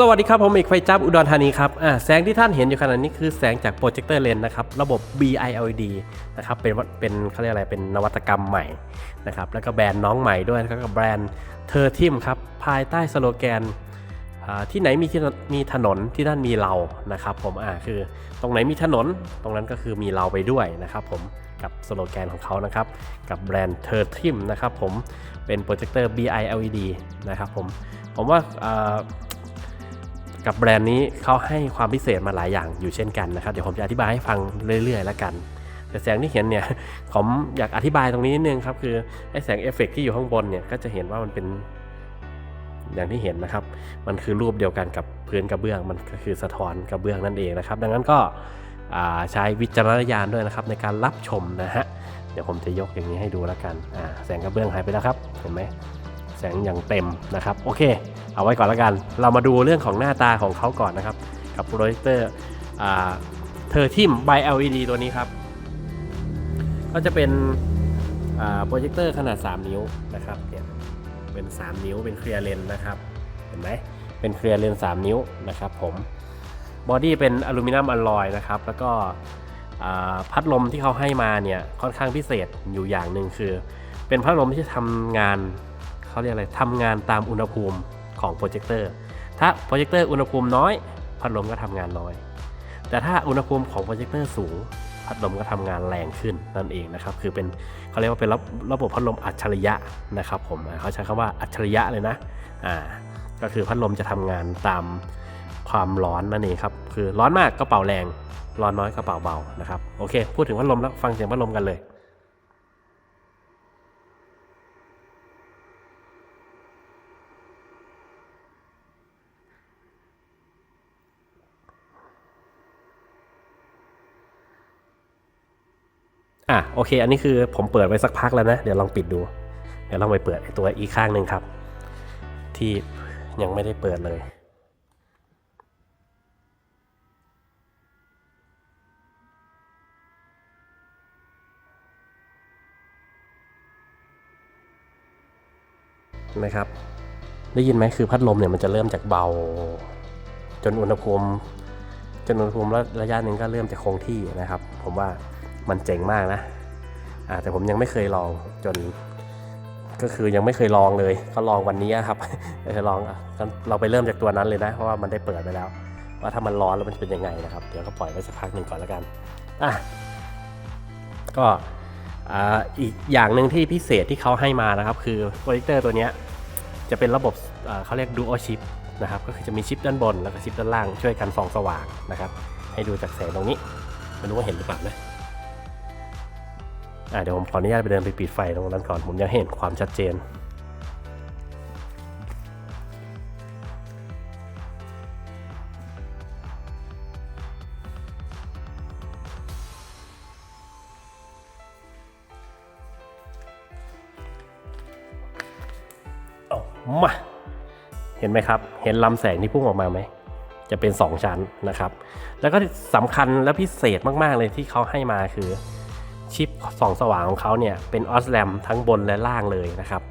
สวัสดีครับ ผมเอกไฟจับอุดรธานีครับแสงที่ท่านเห็นอยู่ขณะนี้คือแสงจากโปรเจคเตอร์เลนนะครับ ระบบ BILD นะครับเป็นเป็นเขาเรียกอะไรเป็นนวัตกรรมใหม่นะครับ แล้วก็แบรนด์น้องใหม่ด้วยนะครับกับแบรนด์เธอทิมครับ ภายใต้สโลแกนที่ไหนมีที่มีถนนที่นั่นมีเรานะครับ ผมอ่าคือตรงไหนมีถนนตรงนั้นก็คือมีเราไปด้วยนะครับ ผมกับสโลแกนของเขานะครับ กับแบรนด์เธอทิมนะครับ ผมเป็นโปรเจคเตอร์ BILD นะครับ ผมผมว่า กับแบรนด์นี้เขาให้ความพิเศษมาหลายอย่างอยู่เช่นกันนะครับ เดี๋ยวผมจะอธิบายให้ฟังเรื่อยๆแล้วกัน แต่แสงที่เห็นเนี่ยผมอยากอธิบายตรงนี้นิดนึงครับคือไอ้แสงเอฟเฟกต์ที่อยู่ข้างบนเนี่ยก็จะเห็นว่ามันเป็นอย่างที่เห็นนะครับ มันคือรูปเดียวกันกับพื้นกระเบื้อง มันก็คือสะท้อนกระเบื้องนั่นเองนะครับ ดังนั้นก็ใช้วิจารณญาณด้วยนะครับในการรับชมนะฮะ เดี๋ยวผมจะยกอย่างนี้ให้ดูแล้วกัน แสงกระเบื้องหายไปแล้วครับ เห็นไหม แสงอย่างเต็มนะครับ โอเค เอาไว้ก่อนแล้วกัน เรามาดูเรื่องของหน้าตาของเขาก่อนนะครับ กับโปรเจคเตอร์เธอทิม by LED ตัวนี้ครับ ก็จะเป็นโปรเจคเตอร์ขนาด 3 นิ้วนะครับเนี่ยเป็น 3 นิ้วเป็นเคลียร์เลนนะครับ เห็นไหมเป็นเคลียร์เลน3นิ้วนะครับผมบอดี้เป็นอลูมิเนียมอลลอยนะครับ แล้วก็พัดลมที่เขาให้มาเนี่ยค่อนข้างพิเศษอยู่อย่างหนึ่งคือ เป็นพัดลมที่ทำงาน เขาเรียกอะไรทำงานตามอุณหภูมิของโปรเจคเตอร์ ถ้าโปรเจคเตอร์อุณหภูมิน้อย พัดลมก็ทำงานน้อย แต่ถ้าอุณหภูมิของโปรเจคเตอร์สูง พัดลมก็ทำงานแรงขึ้นนั่นเองนะครับ คือเป็นเขาเรียกว่าเป็นระระบบพัดลมอัจฉริยะนะครับผมเขาใช้คำว่าอัจฉริยะเลยนะ อ่า ก็คือพัดลมจะทำงานตามความร้อนนั่นเองครับ คือร้อนมากก็เป่าแรง ร้อนน้อยก็เป่าเบานะครับ โอเค พูดถึงพัดลมแล้วฟังเสียงพัดลมกันเลย อะโอเค อันนี้คือผมเปิดไว้สักพักแล้วนะ เดี๋ยวลองปิดดู เดี๋ยวลองไปเปิดตัวอีกข้างหนึ่งครับ ที่ยังไม่ได้เปิดเลยนะครับ ได้ยินไหมคือพัดลมเนี่ยมันจะเริ่มจากเบา จนอุณหภูมิจนอุณหภูมิระระยะหนึ่งก็เริ่มจะคงที่นะครับ ผมว่า มันเจ๋งมากนะอ่าแต่ผมยังไม่เคยลองจนก็คือยังไม่เคยลองเลย ก็ลองวันนี้ครับเดี๋ยวจะลองเราไปเริ่มจากตัวนั้นเลยนะ เพราะว่ามันได้เปิดไปแล้ว ว่าถ้ามันร้อนแล้วมันจะเป็นยังไงนะครับ เดี๋ยวก็ปล่อยไว้สักพักหนึ่งก่อนแล้วกันอะก็อ,อีกอย่างหนึ่งที่พิเศษที่เขาให้มานะครับ คือโปรเจคเตอร์ตัวนี้จะเป็นระบบเขาเรียก dual chip นะครับ ก็คือจะมีชิปด้านบนแล้วก็ชิปด้านล่างช่วยกันส่องสว่างนะครับ ให้ดูจากแสงตรงนี้ไม่รู้ว่าเห็นหรือเปล่านะ อะเดี๋ยวผมขออนุญาตไปเดินไปปิดไฟตรงนั้นก่อน ผมยังเห็นความชัดเจนเอามา เห็นไหมครับ เห็นลำแสงที่พุ่งออกมาไหมจะเป็น 2 ชั้นนะครับ แล้วก็สำคัญและพิเศษมาก ๆ เลยที่เขาให้มาคือ ชิปส่องสว่างของเขาเนี่ยเป็นออสแลมทั้งบนและล่างเลยนะครับ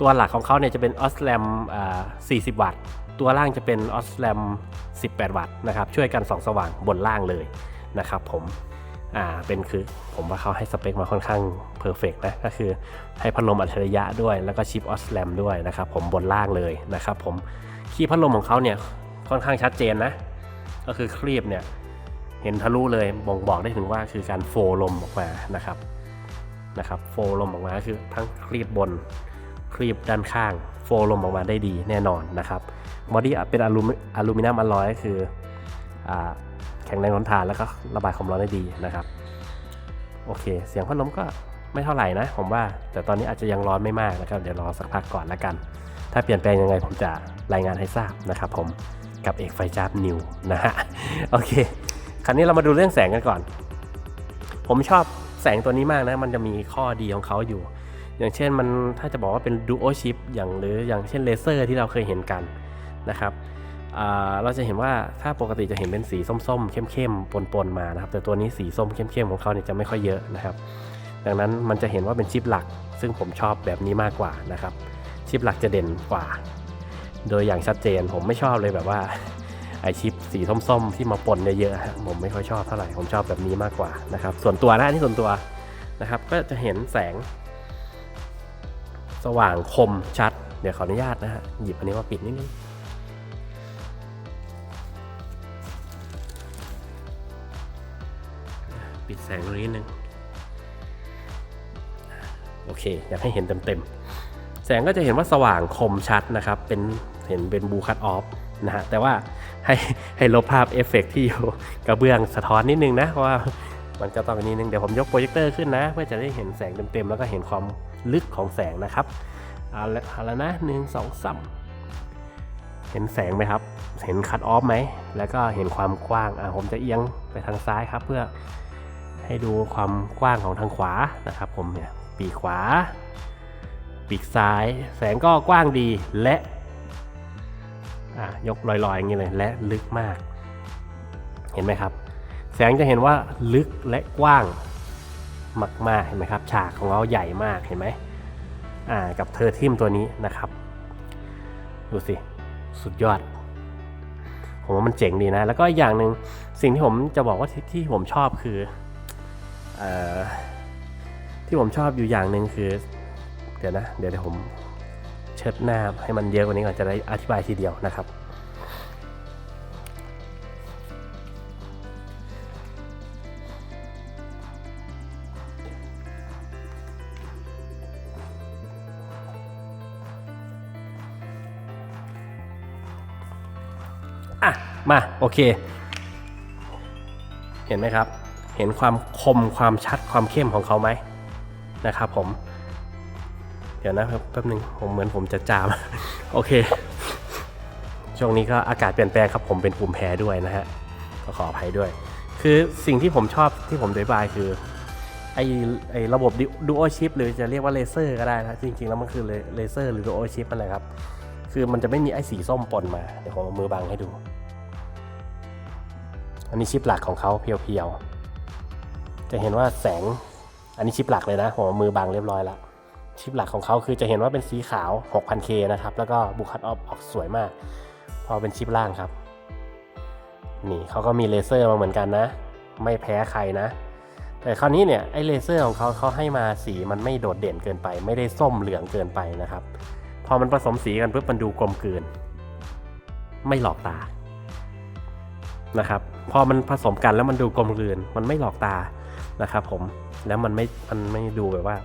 ตัวหลักของเขาเนี่ยจะเป็นออสแลม40 วัตต์ ตัวล่างจะเป็นออสแลม18 วัตต์นะครับ ช่วยกันส่องสว่างบนล่างเลยนะครับผมอ่าเป็นคือผมว่าเขาให้สเปคมาค่อนข้างเพอร์เฟกนะก็คือให้พัดลมอัจฉริยะด้วย แล้วก็ชิปออสแลมด้วยนะครับผมบนล่างเลยนะครับผมคีย์พัดลมของเขาเนี่ยค่อนข้างชัดเจนนะ ก็คือครีบเนี่ย เห็นทะลุเลยบ่งบอกได้ถึงว่าคือการโฟลมออกมานะครับนะครับ โฟลมออกมาคือทั้งครีบบนครีบด้านข้าง โฟลมออกมาได้ดีแน่นอนนะครับบอดี้เป็นอลูมิเนียมอลลอยก็คืออแข็งแรงทนทานแล้วก็ระบายความร้อนได้ดีนะครับ โอเค เสียงพัดลมก็ไม่เท่าไหร่นะ ผมว่าแต่ตอนนี้อาจจะยังร้อนไม่มากนะครับ เดี๋ยวรอสักพักก่อนแล้วกัน ถ้าเปลี่ยนแปลงยังไงผมจะรายงานให้ทราบนะครับผมกับเอกไฟจ้าบนิวนะฮะโอเค คราวนี้เรามาดูเรื่องแสงกันก่อน ผมชอบแสงตัวนี้มากนะ มันจะมีข้อดีของเขาอยู่ อย่างเช่นมันถ้าจะบอกว่าเป็น dual chip อย่างหรืออย่างเช่นเลเซอร์ที่เราเคยเห็นกันนะครับเราจะเห็นว่าถ้าปกติจะเห็นเป็นสีส้มๆ เข้มๆ ปนๆ มานะครับ แต่ตัวนี้สีส้มเข้มๆ ของเขาเนี่ยจะไม่ค่อยเยอะนะครับ ดังนั้นมันจะเห็นว่าเป็นชิปหลัก ซึ่งผมชอบแบบนี้มากกว่านะครับ ชิปหลักจะเด่นกว่า โดยอย่างชัดเจนผมไม่ชอบเลยแบบว่า ไอชิปสีส้มๆ ที่มาปนเยอะๆผมไม่ค่อยชอบเท่าไหร่ผมชอบแบบนี้มากกว่านะครับส่วนตัวนะนี่ส่วนตัวนะครับ ก็จะเห็นแสง สว่างคมชัด เดี๋ยวขออนุญาตนะฮะหยิบอันนี้มาปิดนิดนึงปิดแสงตรงนี้นิดนึงโอเค อยากให้เห็นเต็มๆ แสงก็จะเห็นว่าสว่างคมชัดนะครับ เป็นเห็นเป็นบูคัตออฟนะฮะ แต่ว่า ให้ให้ลบภาพเอฟเฟกต์ที่อยู่กระเบื้องสะท้อนนิดนึงนะเพราะว่ามันจะต้องนิดนึงเดี๋ยวผมยกโปรเจคเตอร์ขึ้นนะ เพื่อจะได้เห็นแสงเต็มๆแล้วก็เห็นความลึกของแสงนะครับเอาละเอาละนะหนึ่งสองสามเห็นแสงไหมครับ เห็นคัตออฟไหม แล้วก็เห็นความกว้างอะผมจะเอียงไปทางซ้ายครับ เพื่อให้ดูความกว้างของทางขวานะครับ ผมเนี่ยปีกขวา ปีกซ้าย แสงก็กว้างดีและ ยกลอยๆอย่างนี้เลยและลึกมาก เห็นไหมครับ แสงจะเห็นว่าลึกและกว้างมากๆเห็นไหมครับ ฉากของเราใหญ่มากเห็นไหมกับเทอร์ทิมตัวนี้นะครับ ดูสิ สุดยอด ผมว่ามันเจ๋งดีนะ แล้วก็อีกอย่างหนึ่งสิ่งที่ผมจะบอกว่าที่ที่ผมชอบคือออที่ผมชอบอยู่อย่างหนึ่งคือ เดี๋ยวนะ เดี๋ยวเดี๋ยวผม เชิดหน้าให้มันเยอะกว่านี้ก่อนจะได้อธิบายทีเดียวนะครับอะมาโอเค เห็นไหมครับ เห็นความคมความชัดความเข้มของเขาไหมนะครับผม เดี๋ยวนะแป๊บนึงผมเหมือนผมจะจาม โอเค ช่วงนี้ก็อากาศเปลี่ยนแปลงครับ ผมเป็นภูมิแพ้ด้วยนะฮะก็ขออภัยด้วย คือสิ่งที่ผมชอบที่ผมอธิบายคือไอไอระบบดูโอชิปหรือจะเรียกว่าเลเซอร์ก็ได้นะจริงๆ แล้วมันคือเลเซอร์หรือดูโอชิปนั่นแหละครับ คือมันจะไม่มีไอสีส้มปนมา เดี๋ยวผมเอามือบังให้ดู อันนี้ชิปหลักของเขาเพียวๆ จะเห็นว่าแสงอันนี้ชิปหลักเลยนะผมเอามือบังเรียบร้อยแล้ว ชิปหลักของเขาคือจะเห็นว่าเป็นสีขาว 6,000K นะครับ แล้วก็บุคัตออฟออกสวยมาก พอเป็นชิปล่างครับ นี่เขาก็มีเลเซอร์มาเหมือนกันนะ ไม่แพ้ใครนะ แต่คราวนี้เนี่ยไอเลเซอร์ของเขาเขาให้มาสีมันไม่โดดเด่นเกินไป ไม่ได้ส้มเหลืองเกินไปนะครับ พอมันผสมสีกันปุ๊บมันดูกลมกลืน ไม่หลอกตา นะครับ พอมันผสมกันแล้วมันดูกลมกลืน มันไม่หลอกตานะครับ ผม แล้วมันไม่ มันไม่ดูแบบว่า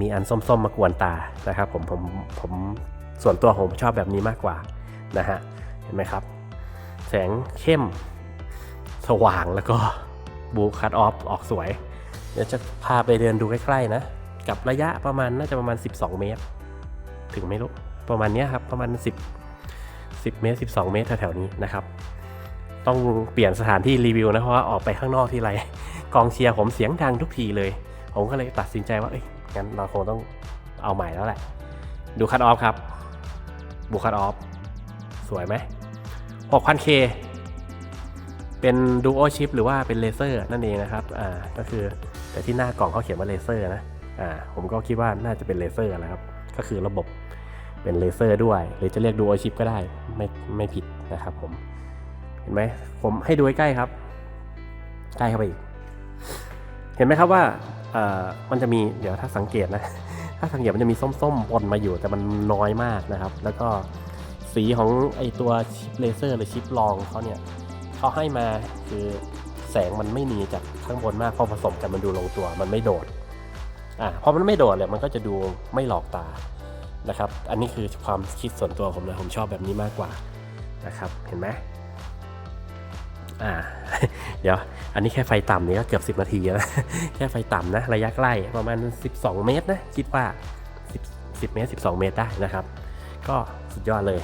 มีอันส้มๆมากวนตานะครับผมผมผมส่วนตัวผมชอบแบบนี้มากกว่านะฮะเห็นไหมครับ แสงเข้ม สว่างแล้วก็บูคัตออฟออกสวย เดี๋ยวจะพาไปเดินดูใกล้ๆนะ กับระยะประมาณน่าจะประมาณ 12 เมตร ถึงไม่รู้ประมาณเนี้ยครับประมาณ 10 10 เมตร 12 เมตรแถวๆนี้นะครับ ต้องเปลี่ยนสถานที่รีวิวนะเพราะว่าออกไปข้างนอกที่ไรกองเชียร์ผมเสียงดังทุกทีเลย ผมก็เลยตัดสินใจว่าเอ้ย งั้นเราคงต้องเอาใหม่แล้วแหละ ดูคัตออฟครับบูคัตออฟ สวยไหม 6,000K เป็นดูโอชิปหรือว่าเป็นเลเซอร์นั่นเองนะครับ อ่า ก็คือแต่ที่หน้ากล่องเขาเขียนว่าเลเซอร์นะ อ่า ผมก็คิดว่าน่าจะเป็นเลเซอร์นะครับ ก็คือระบบเป็นเลเซอร์ด้วย หรือจะเรียกดูโอชิปก็ได้ ไม่ไม่ผิดนะครับผม เห็นไหม ผมให้ดูใกล้ครับ ใกล้เข้าไปอีก เห็นไหมครับว่ามันจะมีเดี๋ยวถ้าสังเกตนะ ถ้าสังเกตมันจะมีส้มๆปนมาอยู่แต่มันน้อยมากนะครับ แล้วก็สีของไอตัวชิปเลเซอร์หรือชิปรองเขาเนี่ยเขาให้มาคือแสงมันไม่หนีจากข้างบนมากพอผสมกันมันดูลงตัวมันไม่โดดอ่าพอมันไม่โดดเนี่ยมันก็จะดูไม่หลอกตานะครับ อันนี้คือความคิดส่วนตัวผมนะผมชอบแบบนี้มากกว่านะครับ เห็นไหม อ่าเดี๋ยวอันนี้แค่ไฟต่ำนี่ก็เกือบ 10 นาทีแล้วแค่ไฟต่ำนะ ระยะใกล้ประมาณ 12 เมตรนะ คิดว่า 10 10 เมตร 12 เมตรได้นะครับ ก็สุดยอดเลย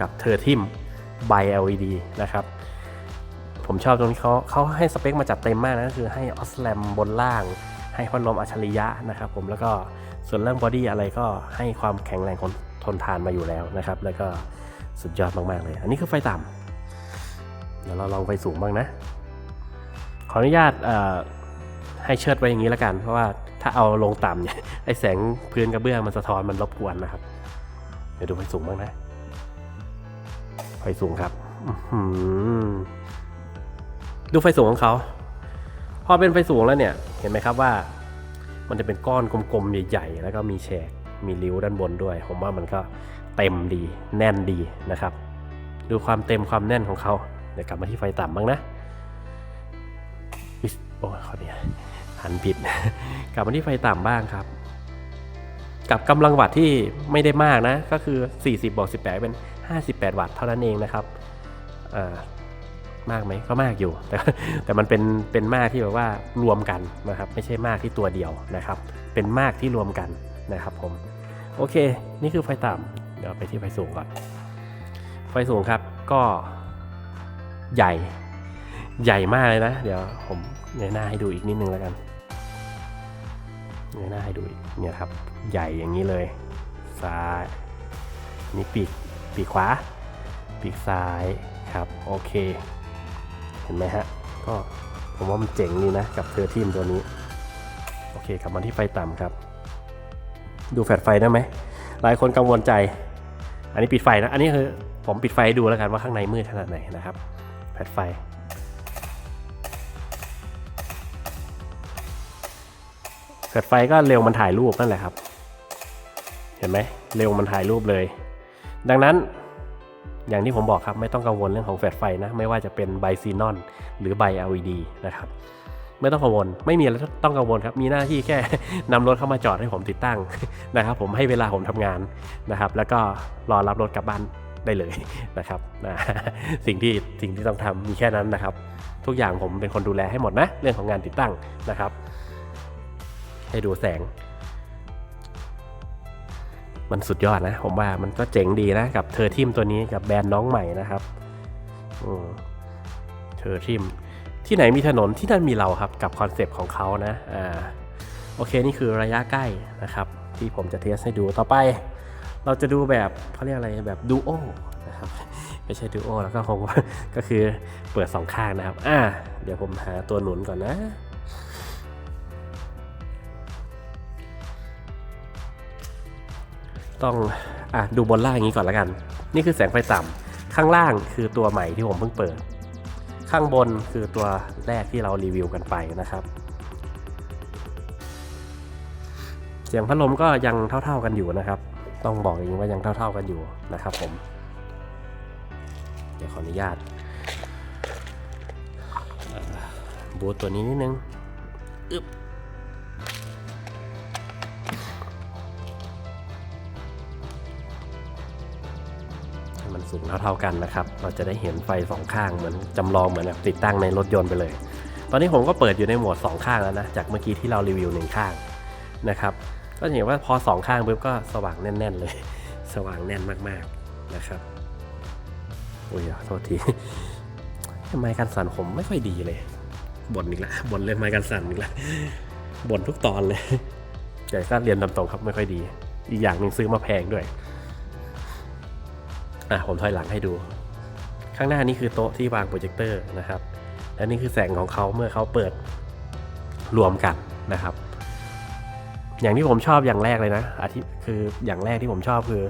กับเทอร์ทิม by LED นะครับ ผมชอบตรงที่เขาเขาให้สเปคมาจัดเต็มมากนะก็คือให้ออสแลมบนล่าง ให้พัดลมอัจฉริยะนะครับผมแล้วก็ส่วนเรื่องบอดี้อะไรก็ให้ความแข็งแรงทนทานมาอยู่แล้วนะครับ แล้วก็สุดยอดมาก ๆ เลย อันนี้คือไฟต่ำ เดี๋ยวเราลองไฟสูงบ้างนะ ขออนุญาตให้เชิดไว้อย่างนี้แล้วกัน เพราะว่าถ้าเอาลงต่ำเนี่ยไอแสงพื้นกระเบื้องมันสะท้อนมันรบกวนนะครับ เดี๋ยวดูไฟสูงบ้างนะ ไฟสูงครับดูไฟสูงของเขา พอเป็นไฟสูงแล้วเนี่ย เห็นไหมครับว่า มันจะเป็นก้อนกลมๆใหญ่ๆ แล้วก็มีแฉก มีริ้วด้านบนด้วย ผมว่ามันก็เต็มดี แน่นดีนะครับ ดูความเต็มความแน่นของเขา เดี๋ยวกลับมาที่ไฟต่ำบ้างนะโอ้ยขอเนี่ยหันผิด กลับมาที่ไฟต่ำบ้างครับ กับกำลังวัตต์ที่ไม่ได้มากนะ ก็คือ 40บวก18 เป็น 58 วัตต์เท่านั้นเองนะครับมากไหมก็มากอยู่ แต่แต่มันเป็นเป็นมากที่แบบว่ารวมกันนะครับ ไม่ใช่มากที่ตัวเดียวนะครับ เป็นมากที่รวมกันนะครับผมโอเค นี่คือไฟต่ำเดี๋ยวไปที่ไฟสูงก่อนไฟสูงครับก็ ใหญ่ ใหญ่มากเลยนะ เดี๋ยวผมเงยหน้าให้ดูอีกนิดนึงแล้วกันเงยหน้าให้ดูอีกเนี่ยครับ ใหญ่อย่างนี้เลย ซ้ายนี่ปีกปีกขวา ปีกซ้ายครับโอเค เห็นไหมฮะ ก็ผมว่ามันเจ๋งดีนะกับเทอร์ทีมตัวนี้ โอเคกลับมาที่ไฟต่ำครับ ดูแฟลชไฟได้ไหมหลายคนกังวลใจ อันนี้ปิดไฟนะ อันนี้คือผมปิดไฟดูแล้วกันว่าข้างในมืดขนาดไหนนะครับ แฟลชไฟแฟลชไฟก็เร็วมันถ่ายรูปนั่นแหละครับ เห็นไหมเร็วมันถ่ายรูปเลย ดังนั้นอย่างที่ผมบอกครับไม่ต้องกังวลเรื่องของแฟลชไฟนะ ไม่ว่าจะเป็นไบซีนอนหรือไบ LED นะครับ ไม่ต้องกังวล ไม่มีอะไรต้องกังวลครับ มีหน้าที่แค่นำรถเข้ามาจอดให้ผมติดตั้งนะครับ ผมให้เวลาผมทำงานนะครับ แล้วก็รอรับรถกลับบ้าน ได้เลยนะครับนะสิ่งที่สิ่งที่ต้องทำมีแค่นั้นนะครับ ทุกอย่างผมเป็นคนดูแลให้หมดนะ เรื่องของงานติดตั้งนะครับ ให้ดูแสง มันสุดยอดนะ ผมว่ามันก็เจ๋งดีนะกับเธอทิมตัวนี้กับแบรนด์น้องใหม่นะครับอืมเธอทิมที่ไหนมีถนนที่นั่นมีเราครับกับคอนเซปต์ของเขานะอ่าโอเคนี่คือระยะใกล้นะครับ ที่ผมจะเทสให้ดูต่อไป เราจะดูแบบเขาเรียกอะไรแบบดูโอนะครับไม่ใช่ดูโอแล้วก็คงก็คือเปิดสองข้างนะครับ อ่า เดี๋ยวผมหาตัวหนุนก่อนนะต้องอะดูบนล่างอย่างนี้ก่อนล้วกัน นี่คือแสงไฟต่ำข้างล่างคือตัวใหม่ที่ผมเพิ่งเปิด ข้างบนคือตัวแรกที่เรารีวิวกันไปนะครับ เสียงพัดลมก็ยังเท่าๆกันอยู่นะครับ ต้องบอกอย่างนี้ว่ายังเท่า ๆกันอยู่นะครับผม เดี๋ยวขออนุญาตบูตตัวนี้นิดนึงอึบมันสูงเท่าๆกันนะครับ เราจะได้เห็นไฟสองข้างเหมือนจำลองเหมือนแบบติดตั้งในรถยนต์ไปเลย ตอนนี้ผมก็เปิดอยู่ในโหมดสองข้างแล้วนะ จากเมื่อกี้ที่เรารีวิวหนึ่งข้างนะครับ ก็เห็นว่าพอสองข้างปุ๊บก็สว่างแน่น ๆ เลย สว่างแน่นมากๆนะครับโอ้ยโทษทีไมกันสั่นผมไม่ค่อยดีเลยบ่นอีกแล้วบ่นเรื่องไม้กันสั่นอีกแล้วบ่นทุกตอนเลยแต่ก็เรียนตามตรงครับไม่ค่อยดี อีกอย่างหนึ่งซื้อมาแพงด้วยอะผมถอยหลังให้ดู ข้างหน้านี่คือโต๊ะที่วางโปรเจคเตอร์นะครับ และนี่คือแสงของเขาเมื่อเขาเปิดรวมกันนะครับ อย่างที่ผมชอบอย่างแรกเลยนะอาทิคืออย่างแรกที่ผมชอบคือ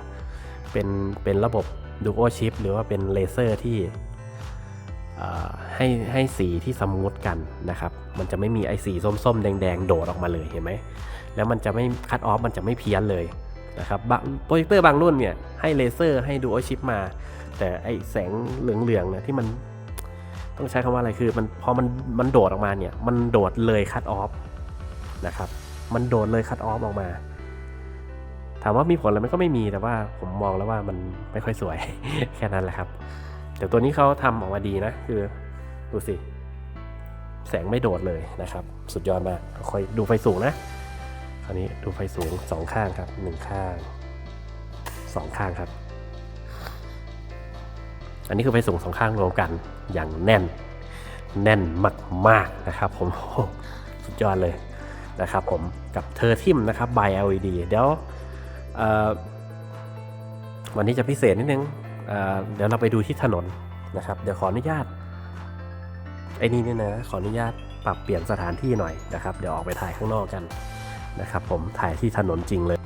เป็นเป็นระบบ Duo Chip หรือว่าเป็นเลเซอร์ที่ให้ให้สีที่สมูทกันนะครับ มันจะไม่มีไอสีส้มๆ แดงๆ โดดออกมาเลยเห็นไหม แล้วมันจะไม่คัดออฟมันจะไม่เพี้ยนเลยนะครับบางโปรเจคเตอร์บางรุ่นเนี่ยให้เลเซอร์ให้ดูโอชิปมา แต่ไอแสงเหลืองๆเนี่ยที่มันต้องใช้คำว่าอะไรคือมันพอมันมันโดดออกมาเนี่ย มันโดดเลยคัดออฟนะครับ มันโดดเลยคัดออฟออกมา ถามว่ามีผลอะไรมันก็ไม่มีแต่ว่าผมมองแล้วว่ามันไม่ค่อยสวย แค่นั้นแหละครับ แต่ตัวนี้เขาทำออกมาดีนะ คือดูสิ แสงไม่โดดเลยนะครับ สุดยอดมากคอยดูไฟสูงนะคราวนี้ดูไฟสูงสองข้างครับหนึ่งข้างสองข้างครับ อันนี้คือไฟสูงสองข้างรวมกันอย่างแน่น แน่นมากๆนะครับ ผมสุดยอดเลย นะครับผมกับเทอร์ทิมนะครับ by LED เดี๋ยววันนี้จะพิเศษนิดนึงเเดี๋ยวเราไปดูที่ถนนนะครับ เดี๋ยวขออนุญาตไอ้นี่เนี่ยนะขออนุญาตปรับเปลี่ยนสถานที่หน่อยนะครับ เดี๋ยวออกไปถ่ายข้างนอกกันนะครับ ผมถ่ายที่ถนนจริงเลย